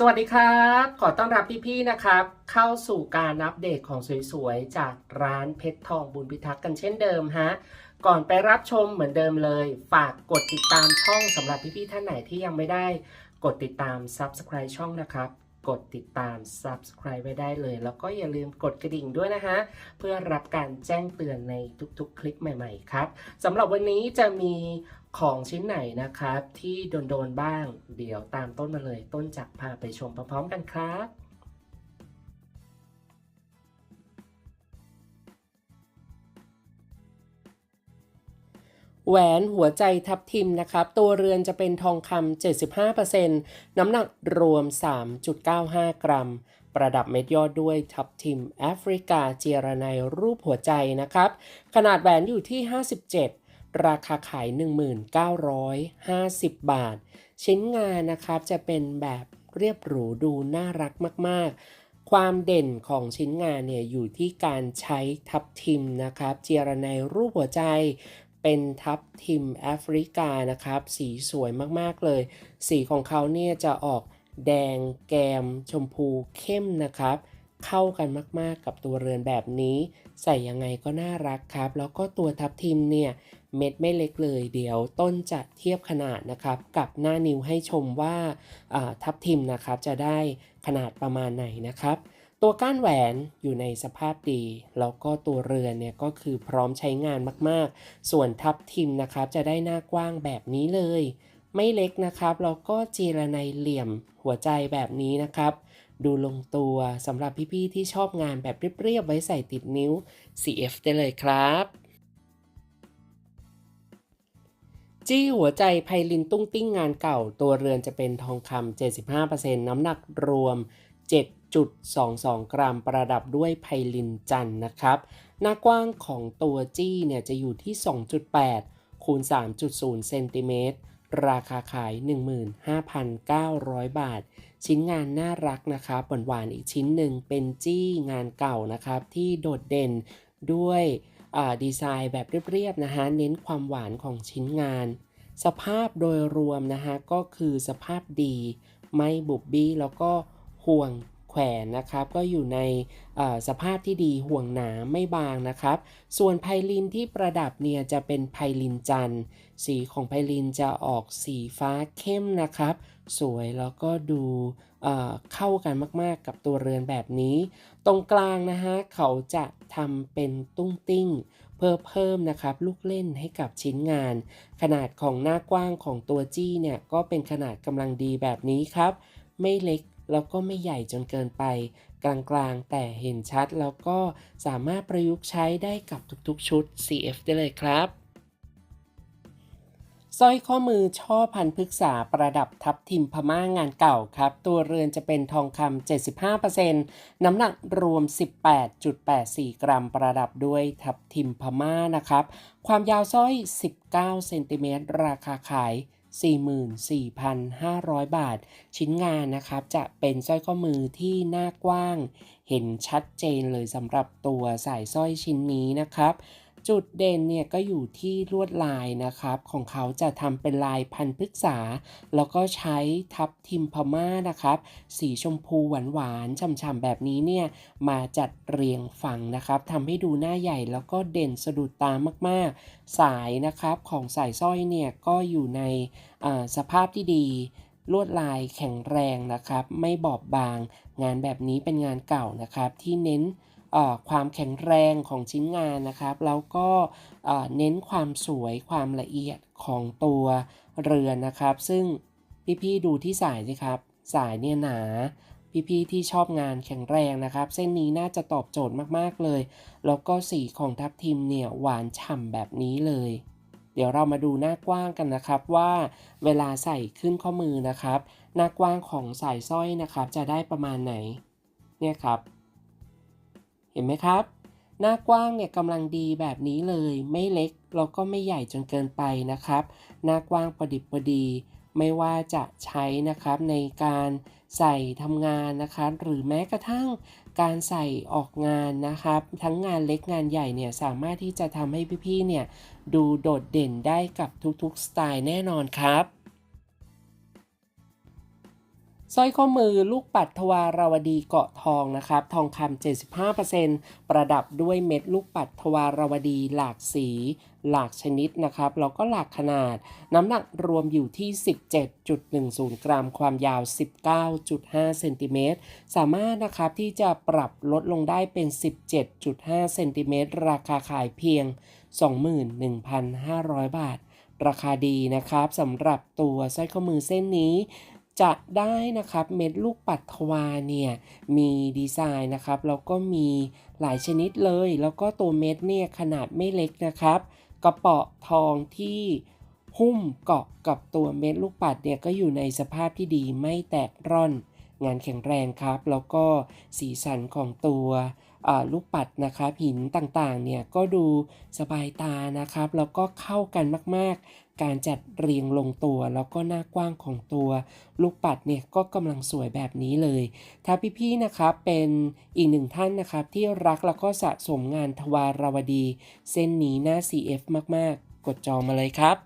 สวัสดีครับ ขอต้อนรับพี่ๆนะครับ เข้าสู่การอัปเดตของสวยๆ จากร้านเพชรทองบุญพิทักษ์กันเช่นเดิมฮะ ก่อนไปรับชมเหมือนเดิมเลย ฝากกดติดตามช่องสำหรับพี่ๆท่านไหนที่ยังไม่ได้ กดติดตาม Subscribe ช่องนะครับ กดติดตาม Subscribe ไว้ได้เลย แล้วก็อย่าลืมกดกระดิ่งด้วยนะคะ เพื่อรับการแจ้งเตือนในทุกๆ คลิปใหม่ ๆ ครับสำหรับวันนี้จะมีของชิ้นไหนนะครับ ที่โดน ๆ บ้าง เดี๋ยวตามต้นมาเลย ต้นจักพาไปชมพร้อมๆกันครับ แหวนหัวใจทับทิมนะครับ ตัวเรือนจะเป็นทองคำ75%น้ำหนักรวม 3.95 กรัม ประดับเม็ดยอดด้วยทับทิมแอฟริกาเจรไนรูปหัวใจนะครับ ขนาดแหวนอยู่ที่ 57 ราคาขาย 1950 บาท ชิ้นงานนะครับจะเป็นแบบเรียบหรูดูน่ารักมาก ๆความเด่นของชิ้นงานเนี่ยอยู่ที่การใช้ทับทิมนะครับ เจรไนรูปหัวใจ เป็นทับทิมแอฟริกานะครับ สีสวยมากๆเลย สีของเขาเนี่ยจะออกแดงแกม ชมพูเข้มนะครับ เข้ากันมากๆกับตัวเรือนแบบนี้ ใส่ยังไงก็น่ารักครับ แล้วก็ตัวทับทิมเนี่ยเม็ดไม่เล็กเลย เดี๋ยวต้นจะเทียบขนาดนะครับ กับหน้านิ้วให้ชมว่าอ่าทับทิมนะครับจะได้ขนาดประมาณไหนนะครับ ตัวก้านแหวนอยู่ในสภาพดี แล้วก็ตัวเรือนเนี่ยก็คือพร้อมใช้งานมากๆ ส่วนทับทิมนะครับจะได้หน้ากว้างแบบนี้เลย ไม่เล็กนะครับแล้วก็จีรในเหลี่ยมหัวใจแบบนี้นะครับ ดูลงตัวสำหรับพี่ๆที่ชอบงานแบบเรียบๆไว้ใส่ติดนิ้ว CF ได้เลยครับจี้หัวใจไพลินตุ้งติ้งงานเก่า ตัวเรือนจะเป็นทองคำ75%น้ำหนักรวม 7.22 กรัมประดับด้วยไพลินจันนะครับ หน้ากว้างของตัวจี้เนี่ยจะอยู่ที่ 2.8 คูณ 3.0 เซนติเมตร ราคาขาย 15,900 บาท ชิ้นงานน่ารักนะครับหวานๆอีกชิ้นหนึ่งเป็นจี้งานเก่านะครับ ที่โดดเด่นด้วยดีไซน์แบบเรียบๆนะฮะ เน้นความหวานของชิ้นงาน สภาพโดยรวมนะฮะ ก็คือสภาพดี ไม่บุบบี้แล้วก็ ห่วงแขวนนะครับก็อยู่ในสภาพที่ดีห่วงหนาไม่บางนะครับ ส่วนไพลินที่ประดับเนี่ยจะเป็นไพลินจันทร์ สีของไพลินจะออกสีฟ้าเข้มนะครับ สวยแล้วก็ดูเข้ากันมากๆกับตัวเรือนแบบนี้ ตรงกลางนะฮะเขาจะทำเป็นตุ้งติ้ง เพื่อเพิ่มนะครับลูกเล่นให้กับชิ้นงาน ขนาดของหน้ากว้างของตัวจี้เนี่ยก็เป็นขนาดกำลังดีแบบนี้ครับ ไม่เล็ก แล้วก็ไม่ใหญ่จนเกินไป กลางๆ แต่เห็นชัดแล้วก็สามารถประยุกต์ใช้ได้กับทุกๆ ชุด CF ได้เลยครับสร้อยข้อมือช่อพันพฤกษาประดับทับทิมพม่างานเก่าครับ ตัวเรือนจะเป็นทองคำ 75%น้ำหนักรวม 18.84 กรัมประดับด้วยทับทิมพม่านะครับ ความยาวสร้อย 19 เซนติเมตรราคาขาย 44,500 บาท ชิ้นงานนะครับจะเป็นสร้อยข้อมือที่หน้ากว้าง เห็นชัดเจนเลยสำหรับตัวสายสร้อยชิ้นนี้นะครับ จุดเด่นเนี่ยก็อยู่ที่ลวดลายนะครับของเขาจะทำเป็นลายพันพฤกษา แล้วก็ใช้ทับทิมพม่านะครับ สีชมพูหวานๆฉ่ำๆแบบนี้เนี่ยมาจัดเรียงฝั่งนะครับทำให้ดูหน้าใหญ่แล้วก็เด่นสะดุดตามากๆ สายนะครับของสายสร้อยเนี่ยก็อยู่ในสภาพที่ดีลวดลายแข็งแรงนะครับ ไม่บอบบาง งานแบบนี้เป็นงานเก่านะครับที่เน้น ความแข็งแรงของชิ้นงานนะครับ แล้วก็เน้นความสวยความละเอียดของตัวเรือนนะครับ ซึ่งพี่ๆดูที่สายสิครับ สายเนี่ยหนาพี่ๆที่ชอบงานแข็งแรงนะครับ เส้นนี้น่าจะตอบโจทย์มากๆเลย แล้วก็สีของทับทิมเนี่ยหวานฉ่ำแบบนี้เลย เดี๋ยวเรามาดูหน้ากว้างกันนะครับว่าเวลาใส่ขึ้นข้อมือนะครับ หน้ากว้างของสายสร้อยนะครับ จะได้ประมาณไหน เนี่ยครับ เห็นไหมครับ หน้ากว้างเนี่ยกำลังดีแบบนี้เลย ไม่เล็กแล้วก็ไม่ใหญ่จนเกินไปนะครับ หน้ากว้างประดิบประดี ไม่ว่าจะใช้นะครับในการใส่ทำงานนะคะหรือแม้กระทั่งการใส่ออกงานนะครับ ทั้งงานเล็กงานใหญ่เนี่ยสามารถที่จะทำให้พี่ๆเนี่ยดูโดดเด่นได้กับทุกๆสไตล์แน่นอนครับ สร้อยข้อมือลูกปัดทวาราวดีเกาะทองนะครับ ทองคำ75%ประดับด้วยเม็ดลูกปัดทวาราวดีหลากสี หลากชนิดนะครับ แล้วก็หลากขนาด น้ำหนักรวมอยู่ที่ 17.10 กรัม ความยาว 19.5 เซนติเมตร สามารถนะครับที่จะปรับลดลงได้เป็น 17.5 เซนติเมตร ราคาขายเพียง 21,500 บาท ราคาดีนะครับสำหรับตัวสร้อยข้อมือเส้นนี้ จะได้นะครับเม็ดลูกปัดทวารเนี่ยมีดีไซน์นะครับแล้วก็มีหลายชนิดเลย แล้วก็ตัวเม็ดเนี่ยขนาดไม่เล็กนะครับ กระเป๋อทองที่หุ้มเกาะกับตัวเม็ดลูกปัดเนี่ยก็อยู่ในสภาพที่ดีไม่แตกร่อน งานแข็งแรงครับ แล้วก็สีสันของตัว ลูกปัดนะครับหินต่างๆเนี่ยก็ดูสบายตานะครับแล้วก็เข้ากันมากๆ การจัดเรียงลงตัว แล้วก็หน้ากว้างของตัว ลูกปัดเนี่ยก็กำลังสวยแบบนี้เลย ถ้าพี่ๆนะครับเป็นอีกหนึ่งท่านนะครับที่รักแล้วก็สะสมงานทวารวดี เส้นนี้หน้า CF มากๆ กดจองมาเลยครับ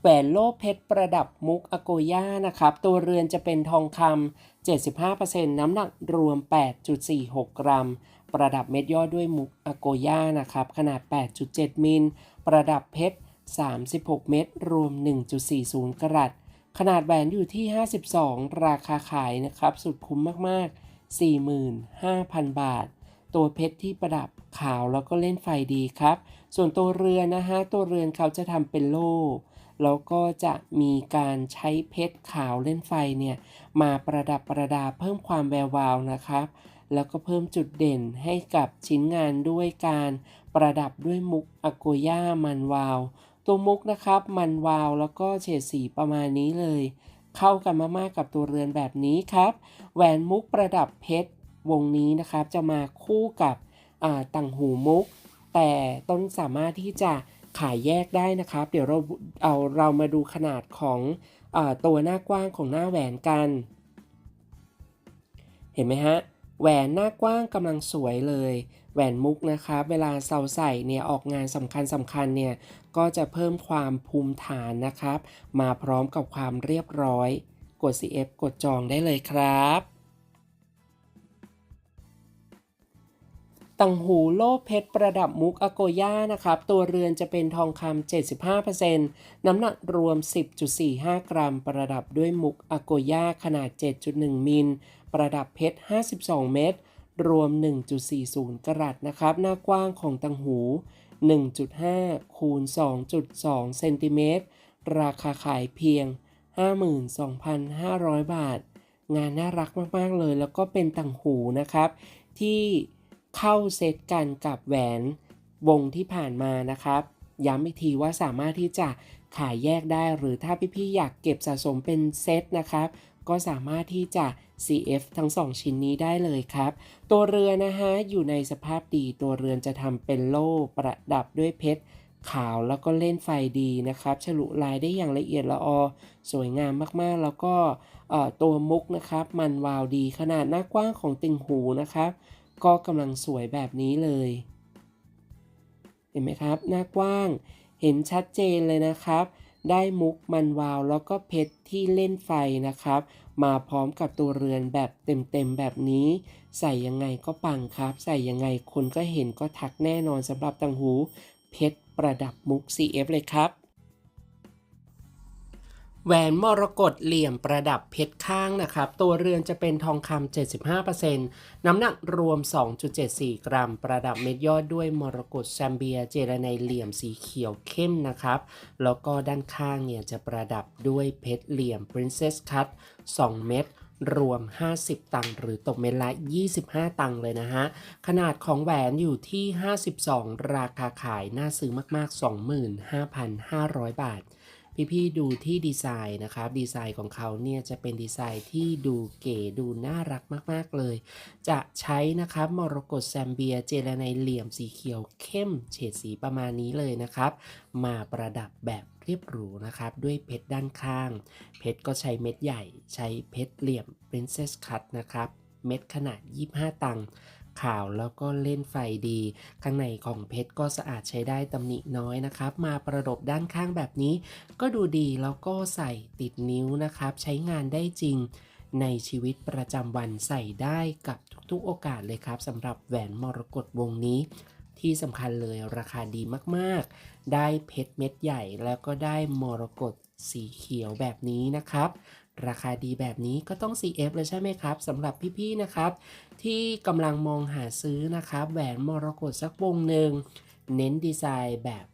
แหวนโลเพชรประดับมุกอโกย่านะครับ ตัวเรือนจะเป็นทองคำ 75%น้ำหนักรวม 8.46 กรัม ประดับเม็ดยอดด้วยมุกอโกย่านะครับ ขนาด 8.7 มิล ประดับเพชร 36 เม็ดรวม 1.40 กรัต ขนาดแหวนอยู่ที่ 52 ราคาขายนะครับ สุดคุ้มมาก ๆ 45,000 บาท ตัวเพชรที่ประดับขาวแล้วก็เล่นไฟดีครับ ส่วนตัวเรือนนะฮะ ตัวเรือนเขาจะทำเป็นโล่แล้วก็จะมีการใช้เพชรขาวเล่นไฟเนี่ย มาประดับประดาเพิ่มความแวววาวนะครับ แล้วก็เพิ่มจุดเด่นให้กับชิ้นงานด้วยการประดับด้วยมุกอโกย่ามันวาว ตัวมุกนะครับมันวาวแล้วก็เฉดสีประมาณนี้เลย เข้ากันมากๆกับตัวเรือนแบบนี้ครับ แหวนมุกประดับเพชรวงนี้นะครับจะมาคู่กับต่างหูมุก แต่ต้นสามารถที่จะขายแยกได้นะครับ เดี๋ยวเราเอาเรามาดูขนาดของ ตัวหน้ากว้างของหน้าแหวนกัน เห็นไหมฮะ แหวนหน้ากว้างกำลังสวยเลย แหวนมุกนะครับ เวลาเราใส่เนี่ยออกงานสำคัญสำคัญเนี่ย ก็จะเพิ่มความภูมิฐานนะครับ มาพร้อมกับความเรียบร้อย กด CF กดจองได้เลยครับ ต่างหูโล่เพชรประดับมุกอโกย่านะครับ ตัวเรือนจะเป็นทองคำ75%น้ำหนักรวม 10.45 กรัม ประดับด้วยมุกอโกย่าขนาด 7.1 มิล ประดับเพชร 52 เม็ด รวม 1.40 กรัตนะครับ หน้ากว้างของต่างหู 1.5 คูณ 2.2 เซนติเมตร ราคาขายเพียง 52,500 บาท งานน่ารักมาก ๆ เลย แล้วก็เป็นต่างหูนะครับ ที่ เข้าเซตกันกับแหวนวงที่ผ่านมานะครับ ย้ำอีกทีว่าสามารถที่จะขายแยกได้หรือถ้าพี่ๆอยากเก็บสะสมเป็นเซตนะครับ ก็สามารถที่จะ CF ทั้ง 2 ชิ้นนี้ได้เลยครับ ตัวเรือนนะฮะอยู่ในสภาพดีตัวเรือนจะทำเป็นโล่ประดับด้วยเพชรขาวแล้วก็เล่นไฟดีนะครับ ฉลุลายได้อย่างละเอียดละออ สวยงามมากๆ แล้วก็ตัวมุกนะครับ มันวาวดีขนาดหน้ากว้างของติ่งหูนะครับ ก็กำลังสวยแบบนี้เลย เห็นไหมครับ หน้ากว้าง เห็นชัดเจนเลยนะครับ ได้มุกมันวาวแล้วก็เพชรที่เล่นไฟนะครับ มาพร้อมกับตัวเรือนแบบเต็มๆแบบนี้ ใส่ยังไงก็ปังครับ ใส่ยังไงคนก็เห็นก็ทักแน่นอนสำหรับตังหู เพชรประดับมุก CF เลยครับ แหวนมรกตเหลี่ยมประดับเพชรข้างนะครับ ตัวเรือนจะเป็นทองคำ 75%น้ำหนักรวม 2.74 กรัม ประดับเม็ดยอดด้วยมรกตแซมเบีย เจรไนเหลี่ยมสีเขียวเข้มนะครับ แล้วก็ด้านข้างเนี่ยจะประดับด้วยเพชรเหลี่ยม Princess Cut 2 เม็ดรวม 50 ตังค์หรือตกเม็ดละ 25 ตังค์เลยนะฮะ ขนาดของแหวนอยู่ที่ 52 ราคาขายน่าซื้อมาก ๆ 25,500 บาท พี่ๆดูที่ดีไซน์นะครับ ดีไซน์ของเขาเนี่ยจะเป็นดีไซน์ที่ดูเก๋ดูน่ารักมากๆเลย จะใช้นะครับมรกตแซมเบียเจลาไนเหลี่ยมสีเขียวเข้มเฉดสีประมาณนี้เลยนะครับ มาประดับแบบเรียบหรูนะครับ ด้วยเพชรด้านข้าง เพชรก็ใช้เม็ดใหญ่ ใช้เพชรเหลี่ยม Princess Cut นะครับ เม็ดขนาด 25 ตังค์ ขาวแล้วก็เล่นไฟดี ข้างในของเพชรก็สะอาดใช้ได้ตำหนิน้อยนะครับ มาประดบด้านข้างแบบนี้ ก็ดูดีแล้วก็ใส่ติดนิ้วนะครับ ใช้งานได้จริงในชีวิตประจำวันใส่ได้กับทุกๆโอกาสเลยครับสำหรับแหวนมรกตวงนี้ ที่สำคัญเลยราคาดีมากๆ ได้เพชรเม็ดใหญ่แล้วก็ได้มรกตสีเขียวแบบนี้นะครับ ราคาดีแบบนี้ก็ต้อง CF เลยใช่ไหมครับสำหรับพี่ๆนะครับ ที่กำลังมองหาซื้อนะครับ แหวนมรกตสักวงหนึ่งเน้นดีไซน์แบบ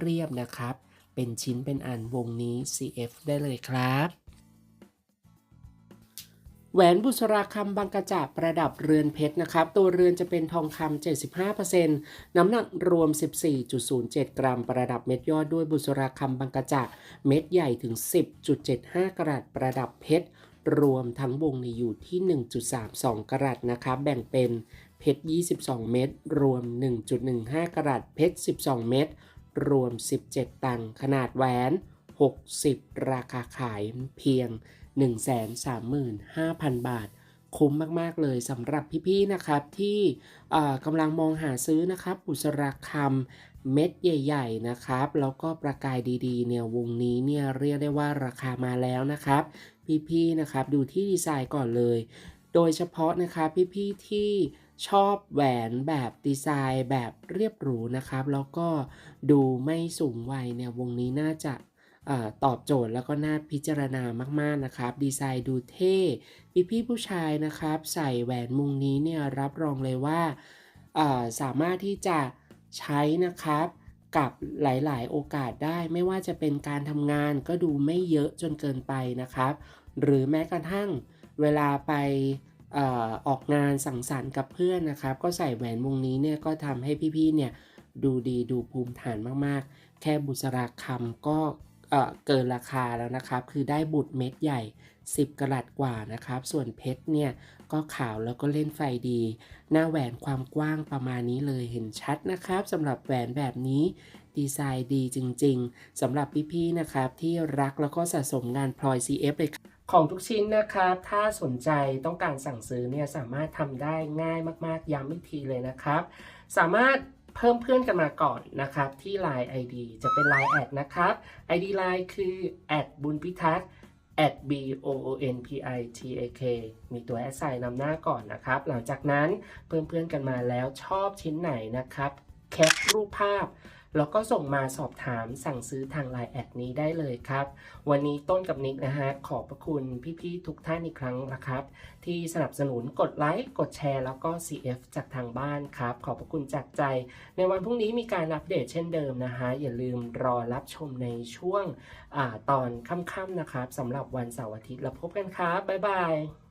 เรียบๆนะครับ เป็นชิ้นเป็นอันวงนี้ CF ได้เลยครับ แหวนบุษราคำบางกระจาประดับเรือนเพชรนะครับ ตัวเรือนจะเป็นทองคำ 75%น้ำหนักรวม 14.07 กรัม ประดับเม็ดยอดด้วยบุษราคำบางกระจาเม็ดใหญ่ถึง 10.75 กรัตประดับเพชรรวมทั้งวงในอยู่ที่ 1.32 กรัตนะครับ แบ่งเป็นเพชร 22 เม็ดรวม 1.15 กรัตเพชร 12 เม็ดรวม 17 ตังค์ขนาดแหวน 60 ราคาขายเพียง 135,000 บาท คุ้มมากๆเลยสำหรับพี่ๆนะครับที่กำลังมองหาซื้อนะครับบุษราคำเม็ดใหญ่ ๆ นะครับ แล้วก็ประกายดีๆ เนี่ยวงนี้เนี่ยเรียกได้ว่าราคามาแล้วนะครับ พี่ๆนะครับดูที่ดีไซน์ก่อนเลย โดยเฉพาะนะครับพี่ๆที่ชอบแหวนแบบดีไซน์แบบเรียบหรูนะครับ แล้วก็ดูไม่สูงวัยเนี่ยวงนี้น่าจะ ตอบโจทย์แล้วก็น่าพิจารณามากๆนะครับ ดีไซน์ดูเท่พี่ๆผู้ชายนะครับ ใส่แหวนมุงนี้เนี่ยรับรองเลยว่าสามารถที่จะใช้นะครับกับหลายๆ โอกาสได้ ไม่ว่าจะเป็นการทำงานก็ดูไม่เยอะจนเกินไปนะครับ หรือแม้กระทั่งเวลาไปออออกงานสังสรรค์กับเพื่อนนะครับ ก็ใส่แหวนวงนี้เนี่ยก็ทำให้พี่ๆเนี่ยดูดีดูภูมิฐานมากๆ แค่บุษราคำก็ เออเกินราคาแล้วนะครับ คือได้บุตรเม็ดใหญ่ 10 กรัตกว่านะครับ ส่วนเพชรเนี่ยก็ขาวแล้วก็เล่นไฟดี หน้าแหวนความกว้างประมาณนี้เลยเห็นชัดนะครับสำหรับแหวนแบบนี้ดีไซน์ดีจริงๆสำหรับพี่ๆนะครับที่รักแล้วก็สะสมงานพลอย CF เลยครับของทุกชิ้นนะครับ ถ้าสนใจต้องการสั่งซื้อเนี่ยสามารถทำได้ง่ายมากๆ ย้ำอีกทีเลยนะครับ สามารถ เพิ่มเพื่อนกันมาก่อนนะครับ ที่ Line ID จะเป็น Line แอดนะครับ ID Line คือแอดบุญพิทักษ์ at b o o n p i t a k มีตัวแอดไซน์นำหน้าก่อนนะครับ หลังจากนั้นเพื่อนเพื่อนๆกันมาแล้วชอบชิ้นไหนนะครับ แคปรูปภาพ แล้วก็ส่งมาสอบถามสั่งซื้อทาง Line แอดนี้ได้เลยครับ วันนี้ต้นกับนิกนะฮะขอบพระคุณพี่ๆทุกท่านอีกครั้งนะครับ ที่สนับสนุนกดไลค์กดแชร์แล้วก็ CF จากทางบ้านครับ ขอบพระคุณจากใจ ในวันพรุ่งนี้มีการอัปเดตเช่นเดิมนะฮะอย่าลืมรอรับชมในช่วงอตอนค่ำๆนะครับสำหรับวันเสาร์อาทิตย์แล้วพบกันครับบ๊ายบาย